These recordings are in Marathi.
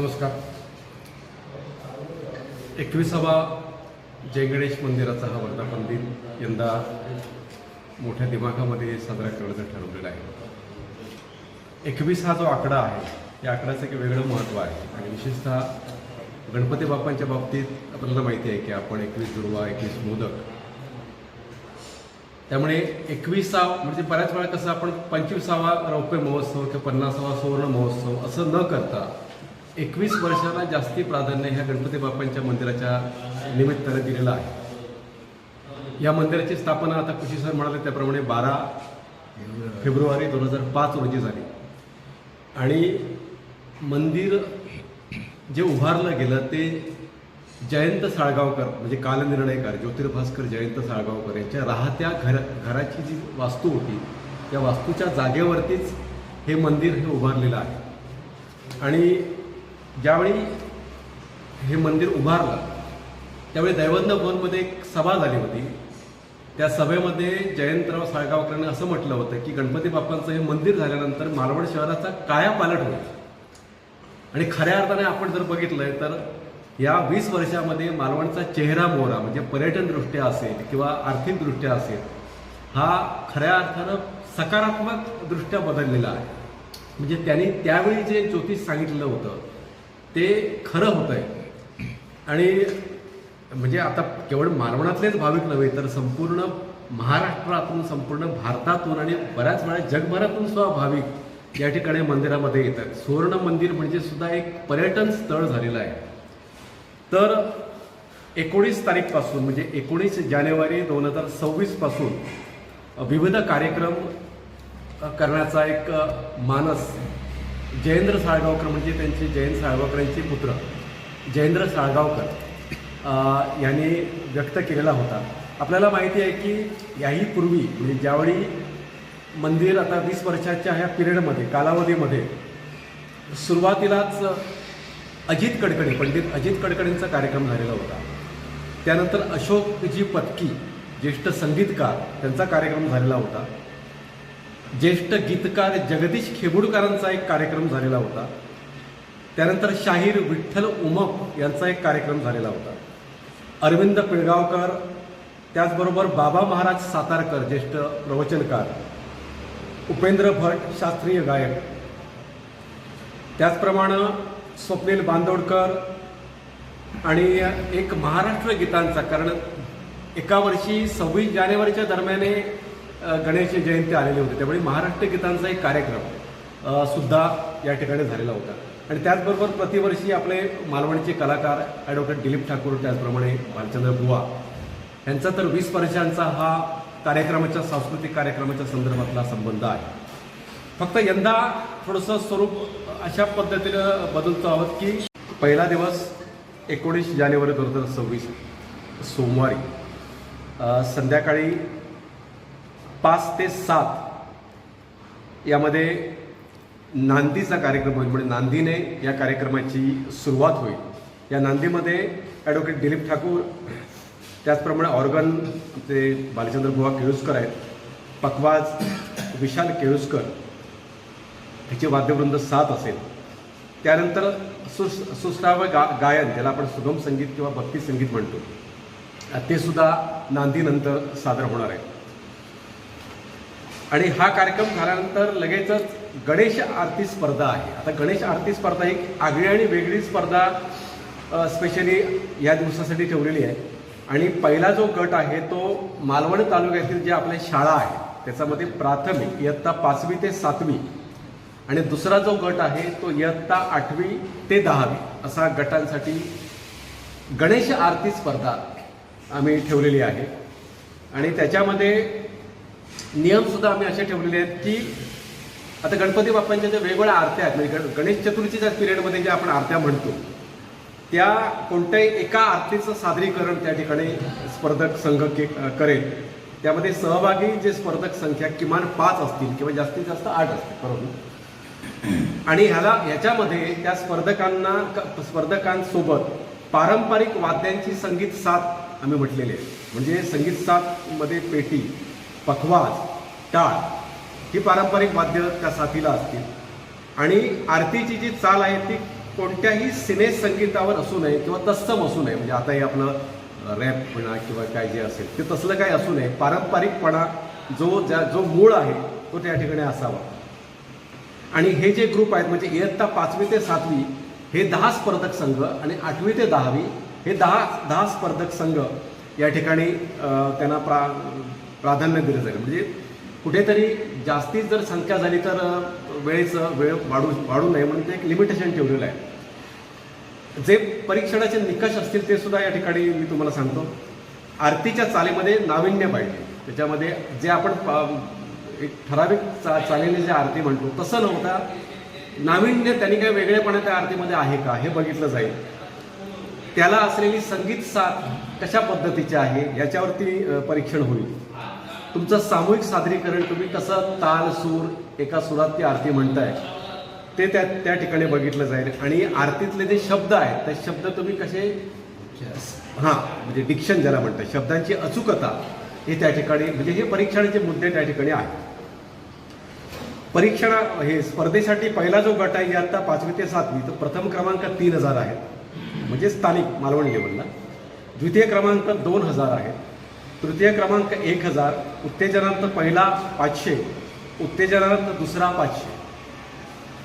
नमस्कार. एकविसावा जय गणेश मंदिराचा हा वर्धापन दिन यंदा मोठ्या दिमाखामध्ये साजरा करण्याचं ठरवलेला आहे. एकवीस हा जो आकडा आहे या आकड्याचं एक वेगळं महत्त्व आहे आणि विशेषतः गणपती बाप्पांच्या बाबतीत आपल्याला माहिती आहे की आपण एकवीस दुर्वा एकवीस मोदक. त्यामुळे एकवीसा म्हणजे बऱ्याच वेळा कसं आपण पंचवीसावा रौप्य महोत्सव किंवा पन्नासावा सुवर्ण महोत्सव असं न करता एकवीस वर्षाला जास्ती प्राधान्य ह्या गणपती बाप्पांच्या मंदिराच्या निमित्ताने दिलेलं आहे. या मंदिराची स्थापना आता कृषी सर म्हणाले त्याप्रमाणे बारा फेब्रुवारी दोन हजार पाच रोजी झाली. आणि मंदिर जे उभारलं गेलं ते जयंत साळगावकर म्हणजे कालनिर्णयकार ज्योतिर्भास्कर जयंत साळगावकर यांच्या राहत्या घर घराची जी वास्तू होती त्या वास्तूच्या जागेवरतीच हे मंदिर हे उभारलेलं आहे. आणि ज्यावेळी हे मंदिर उभारलं त्यावेळी दैवंद भवनमध्ये एक सभा झाली होती. त्या सभेमध्ये जयंतराव साळगावकरांनी असं म्हटलं होतं की गणपती बाप्पांचं हे मंदिर झाल्यानंतर मालवण शहराचा कायापालट होईल. आणि खऱ्या अर्थाने आपण जर बघितलंय तर या वीस वर्षामध्ये मालवणचा चेहरा मोहरा म्हणजे पर्यटनदृष्ट्या असेल किंवा आर्थिकदृष्ट्या असेल हा खऱ्या अर्थानं सकारात्मक दृष्ट्या बदललेला आहे. म्हणजे त्यांनी त्यावेळी जे ज्योतिष सांगितलेलं होतं ते खरं होतं आहे आणि म्हणजे आता केवळ मालवणातलेच भाविक नव्हे तर संपूर्ण महाराष्ट्रातून संपूर्ण भारतातून आणि बऱ्याच वेळा जगभरातून सुद्धा भाविक या ठिकाणी मंदिरामध्ये येतात. सुवर्ण मंदिर म्हणजे सुद्धा एक पर्यटन स्थळ झालेलं आहे. तर एकोणीस तारीखपासून म्हणजे एकोणीस जानेवारी दोन हजार सव्वीसपासून विविध कार्यक्रम करण्याचा एक मानस जयेंद्र साळगावकर म्हणजे त्यांचे जयंत साळगावकर यांचे पुत्र. जयेंद्र साळगावकर यांनी व्यक्त केलेला होता. आपल्याला माहिती आहे की याही पूर्वी म्हणजे ज्यावेळी मंदिर आता वीस वर्षाच्या ह्या पिरियडमध्ये कालावधीमध्ये सुरुवातीलाच अजित कडकडे पंडित अजित कडकडेंचा कार्यक्रम झालेला होता. त्यानंतर अशोकजी पत्की ज्येष्ठ संगीतकार त्यांचा कार्यक्रम झालेला होता. ज्येष्ठ गीतकार जगदीश खेबुडकरांचा एक कार्यक्रम झालेला होता. त्यानंतर शाहीर विठ्ठल उमप यांचा एक कार्यक्रम झालेला होता. अरविंद पिळगावकर त्याचबरोबर बाबा महाराज सातारकर ज्येष्ठ प्रवचनकार. उपेंद्र भट शास्त्रीय गायक. त्याचप्रमाणे स्वप्नील बांदोडकर आणि एक महाराष्ट्र गीतांचा कारण एका वर्षी सव्वीस जानेवारीच्या दरम्याने गणेश जयंती आलेली होती. त्यामुळे महाराष्ट्र गीतांचा एक कार्यक्रम सुद्धा या ठिकाणी झालेला होता. आणि त्याचबरोबर प्रतिवर्षी आपले मालवणचे कलाकार ॲडव्होकेट दिलीप ठाकूर त्याचप्रमाणे भालचंद्र बुवा यांचा तर वीस वर्षांचा हा कार्यक्रमाच्या सांस्कृतिक कार्यक्रमाच्या संदर्भातला संबंध आहे. फक्त यंदा थोडंसं स्वरूप अशा पद्धतीनं बदलतो आहोत की पहिला दिवस एकोणीस जानेवारी दोन हजार सव्वीस सोमवारी संध्याकाळी पाच ते सात यामध्ये नांदीचा कार्यक्रम होईल. म्हणजे नांदीने या कार्यक्रमाची सुरुवात होईल. या नांदीमध्ये ॲडव्होकेट दिलीप ठाकूर त्याचप्रमाणे ऑर्गन ते बालचंद्र बुवा केळुसकर आहेत पकवाज विशाल केळुसकर ह्याचे वाद्यवृंद सात असेल. त्यानंतर सुस सुश्राव्य गा गायन ज्याला आपण सुगम संगीत किंवा भक्ती संगीत म्हणतो ते सुद्धा नांदीनंतर सादर होणार आहे. आणि हा कार्यक्रम झाल्यानंतर लगेचच गणेश आरती स्पर्धा आहे. आता गणेश आरती स्पर्धा एक आगळी आणि वेगळी स्पर्धा स्पेशली या दिवसासाठी ठेवलेली आहे. आणि पहिला जो गट आहे तो मालवण तालुक्यातील ज्या आपल्या शाळा आहेत त्याच्यामध्ये प्राथमिक इयत्ता पाचवी ते सातवी. आणि दुसरा जो गट आहे तो इयत्ता आठवी ते दहावी असा गटांसाठी गणेश आरती स्पर्धा आम्ही ठेवलेली आहे. आणि त्याच्यामध्ये नियमसुद्धा आम्ही असे ठेवलेले आहेत की आता गणपती बाप्पांच्या ज्या वेगवेगळ्या आरत्या आहेत म्हणजे गणेश चतुर्थीच्या पिरियडमध्ये ज्या आपण आरत्या म्हणतो त्या कोणत्याही एका आरतीचं सादरीकरण त्या ठिकाणी स्पर्धक संघ के करेल. त्यामध्ये सहभागी जे स्पर्धक संख्या किमान पाच असतील किंवा जास्तीत जास्त आठ असतील बरोबर? आणि ह्याला ह्याच्यामध्ये त्या स्पर्धकांना क- स्पर्धकांसोबत पारंपरिक वाद्यांची संगीत साथ आम्ही म्हटलेली आहे. म्हणजे संगीत साथमध्ये पेटी पखवाज टाळ ही पारंपरिक वाद्य त्या साथीला असतील. आणि आरतीची जी चाल आहे ती कोणत्याही सिने संगीतावर असू नये किंवा तत्सम असू नये. म्हणजे आता हे आपलं रॅप म्हणा किंवा काय जे असेल ते तसलं काही असू नये. पारंपरिकपणा जो ज्या जो मूळ आहे तो त्या ठिकाणी असावा. आणि हे जे ग्रुप आहेत म्हणजे इयत्ता पाचवी ते सातवी हे दहा स्पर्धक संघ आणि आठवी ते दहावी हे दहा दहा स्पर्धक संघ या ठिकाणी त्यांना प्रा प्राधान्य दिलं जाईल. म्हणजे कुठेतरी जास्तीत जर संख्या झाली तर वेळेचं वेळ वाढू वाढू नये म्हणून ते एक लिमिटेशन ठेवलेलं आहे. जे परीक्षणाचे निकष असतील ते सुद्धा या ठिकाणी मी तुम्हाला सांगतो. आरतीच्या चालीमध्ये नाविन्य पाहिजे. त्याच्यामध्ये जे आपण पा- एक ठराविक चा चालीने जे आरती म्हणतो तसं नव्हता. नाविन्य त्यांनी काही वेगळेपणा त्या आरतीमध्ये आहे का हे बघितलं जाईल. त्याला असलेली संगीत साथ कशा पद्धतीची आहे याच्यावरती परीक्षण होईल. तुमचं सामूहिक सादरीकरण तुम्ही कसं ताल सूर एका सुरात ती आरती म्हणताय ते त्या त्या ठिकाणी बघितलं जाईल. आणि आरतीतले जे शब्द आहेत ते शब्द तुम्ही कसे हां म्हणजे डिक्शन ज्याला म्हणतात शब्दांची अचूकता हे त्या ठिकाणी म्हणजे हे परीक्षणाचे मुद्दे त्या ठिकाणी आहेत. परीक्षण हे स्पर्धेसाठी पहिला जो गट आहे आता पाचवी ते सातवी तर प्रथम क्रमांक तीन हजार आहेत म्हणजे स्थानिक मालवण लेवलला. द्वितीय क्रमांक दोन हजार आहेत तृतीय क्रमांक एक हजार उत्तेजनांत पहिला पाचशे उत्तेजनानंतर दुसरा पाचशे.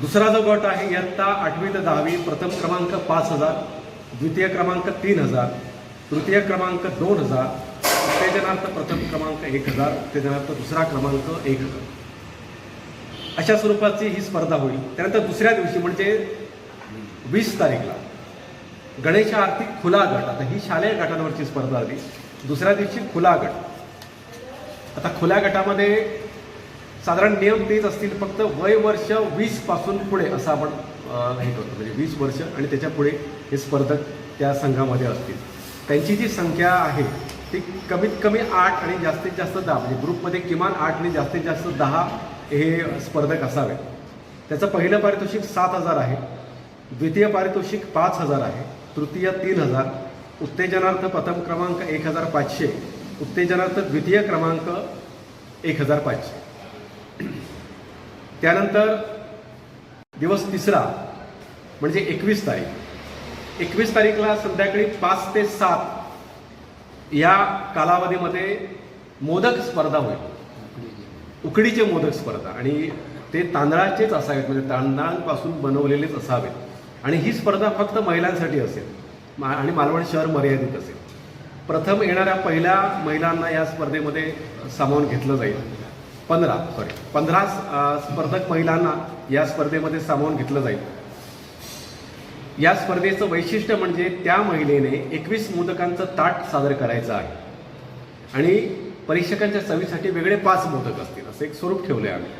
दुसरा जो गट आहे इयत्ता आठवी ते दहावी प्रथम क्रमांक पाच हजार द्वितीय क्रमांक तीन हजार तृतीय क्रमांक दोन हजार उत्तेजनार्थ प्रथम क्रमांक एक हजार उत्तेजनार्थ दुसरा क्रमांक एक हजार. अशा स्वरूपाची ही स्पर्धा होईल. त्यानंतर दुसऱ्या दिवशी म्हणजे वीस तारीखला गणेश आरती खुला गट. आता ही शालेय गटांवरची स्पर्धा आली. दुसऱ्या दिवशी खुला गट. आता खुल्या गटामध्ये साधारण नियम तेच असतील फक्त वय वर्ष वीसपासून पुढे असं आपण हे करतो. म्हणजे वीस वर्ष आणि त्याच्या पुढे हे स्पर्धक त्या संघामध्ये असतील. त्यांची जी संख्या आहे ती कमीत कमी आठ आणि जास्तीत जास्त दहा म्हणजे ग्रुपमध्ये किमान आठ आणि जास्तीत जास्त दहा हे स्पर्धक असावेत. त्याचं पहिलं पारितोषिक सात हजार आहे द्वितीय पारितोषिक पाच हजार आहे तृतीय तीन हजार उत्तेजनार्थ प्रथम क्रमांक एक हजार पाचशे उत्तेजनार्थ द्वितीय क्रमांक एक हजार पाचशे त्यानंतर दिवस तिसरा म्हणजे एकवीस तारीख. एकवीस तारीखला संध्याकाळी पाच ते सात या कालावधीमध्ये मोदक स्पर्धा होईल. उकडीचे मोदक स्पर्धा. आणि ते तांदळाचेच असावेत म्हणजे तांदळांपासून बनवलेलेच असावेत. आणि ही स्पर्धा फक्त महिलांसाठी असेल. मा आणि मालवण शहर मर्यादित असेल. प्रथम येणाऱ्या पहिल्या महिलांना या स्पर्धेमध्ये सामावून घेतलं जाईल. पंधरा सॉरी पंधरा स्पर्धक महिलांना या स्पर्धेमध्ये सामावून घेतलं जाईल. या स्पर्धेचं वैशिष्ट्य म्हणजे त्या महिलेने एकवीस मोदकांचं ताट सादर करायचं आहे. आणि परीक्षकांच्या चवीसाठी वेगळे पाच मोदक असतील असं एक स्वरूप ठेवलं आहे आम्ही.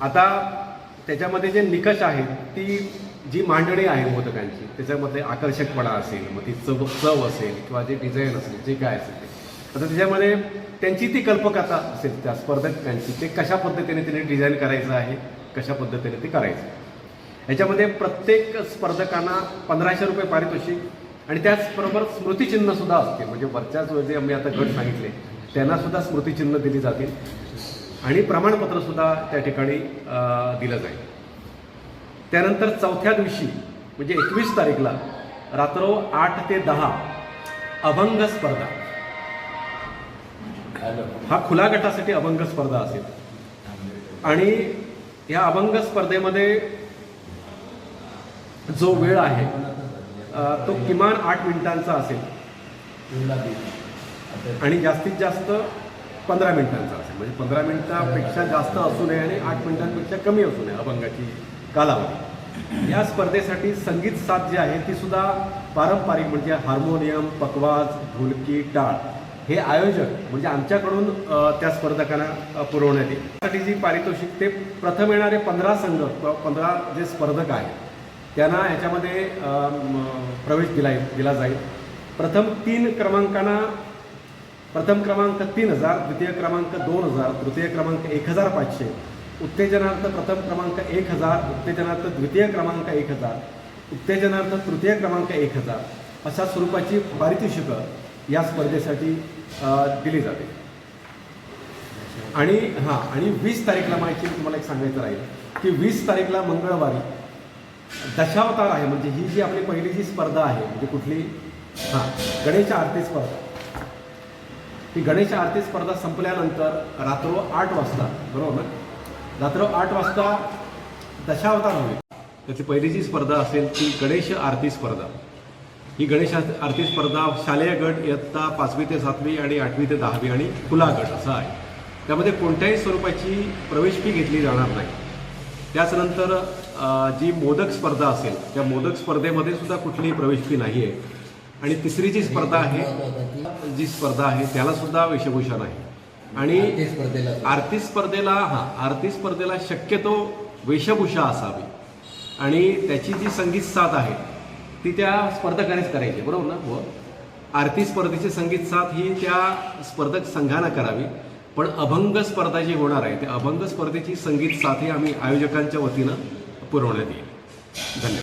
आता त्याच्यामध्ये जे निकष आहेत ती जी मांडणी आहे मोदकांची त्याच्यामध्ये आकर्षकपणा असेल मग ती चव चव असेल किंवा जे डिझाईन असेल जे काय असेल ते. आता त्याच्यामध्ये त्यांची ती कल्पकता असेल त्या स्पर्धकांची ते कशा पद्धतीने तिने डिझाईन करायचं आहे कशा पद्धतीने ते करायचं याच्यामध्ये प्रत्येक स्पर्धकांना पंधराशे रुपये पारितोषिक आणि त्याचबरोबर स्मृतिचिन्हसुद्धा असते म्हणजे वरच्याच जे आम्ही आता गट सांगितले त्यांनासुद्धा स्मृतिचिन्ह दिली जातील आणि प्रमाणपत्रसुद्धा त्या ठिकाणी दिलं जाईल. त्यानंतर चौथ्या दिवशी म्हणजे एकवीस तारीखला रात्र आठ ते दहा अभंग स्पर्धा. हा खुला गटासाठी अभंग स्पर्धा असेल. आणि या अभंग स्पर्धेमध्ये जो वेळ आहे तो किमान आठ मिनिटांचा असेल. आणि जास्तीत जास्त पंधरा मिनिटांचा असेल. म्हणजे पंधरा मिनिटापेक्षा जास्त असू नये आणि आठ मिनिटांपेक्षा कमी असू नये अभंगाची कालावधी. या स्पर्धेसाठी संगीत साथ जी आहे ती सुद्धा पारंपरिक म्हणजे हार्मोनियम पकवाज ढोलकी टाळ हे आयोजक म्हणजे आमच्याकडून त्या स्पर्धकांना पुरवण्यात येईल. त्यासाठी जी पारितोषिक ते प्रथम येणारे पंधरा संघ किंवा पंधरा जे स्पर्धक आहेत त्यांना ह्याच्यामध्ये प्रवेश दिला दिला जाईल. प्रथम तीन क्रमांकांना प्रथम क्रमांक तीन हजार द्वितीय क्रमांक दोन हजार तृतीय क्रमांक एक हजार पाचशे उत्तेजनार्थ प्रथम क्रमांक एक हजार उत्तेजनार्थ द्वितीय क्रमांक एक हजार उत्तेजनार्थ तृतीय क्रमांक एक हजार अशा स्वरूपाची पारितोषिकं या स्पर्धेसाठी दिली जाते. आणि हां आणि वीस तारीखला माहिती तुम्हाला एक सांगायचं राहील की वीस तारीखला मंगळवारी दशावतार आहे म्हणजे ही जी आपली पहिली जी स्पर्धा आहे म्हणजे कुठली? हां गणेश आरती स्पर्धा. ही गणेश आरती स्पर्धा संपल्यानंतर रात्र आठ वाजता बरोबर ना? रात्र आठ वाजता दशावतार होईल. त्याची पहिली जी स्पर्धा असेल ती गणेश आरती स्पर्धा. ही गणेश आरती स्पर्धा शालेय गट इयत्ता पाचवी ते सातवी आणि आठवी ते दहावी आणि खुला गट असा आहे. त्यामध्ये कोणत्याही स्वरूपाची प्रवेश फी घेतली जाणार नाही. त्याचनंतर जी मोदक स्पर्धा असेल त्या मोदक स्पर्धेमध्ये सुद्धा कुठलीही प्रवेश फी नाही आहे आणि तिसरी जी स्पर्धा आहे जी स्पर्धा आहे त्याला सुद्धा वेशभूषा नाही. आणि आरती स्पर्धेला हां आरती स्पर्धेला शक्यतो वेशभूषा असावी. आणि त्याची जी संगीत साथ आहे ती त्या स्पर्धकानेच करायची बरोबर ना? व आरती स्पर्धेची संगीत साथ ही त्या स्पर्धक संघानं करावी. पण अभंग स्पर्धा जी होणार आहे त्या अभंग स्पर्धेची संगीत साथ ही आम्ही आयोजकांच्या वतीनं पुरवण्यात येईल. धन्यवाद.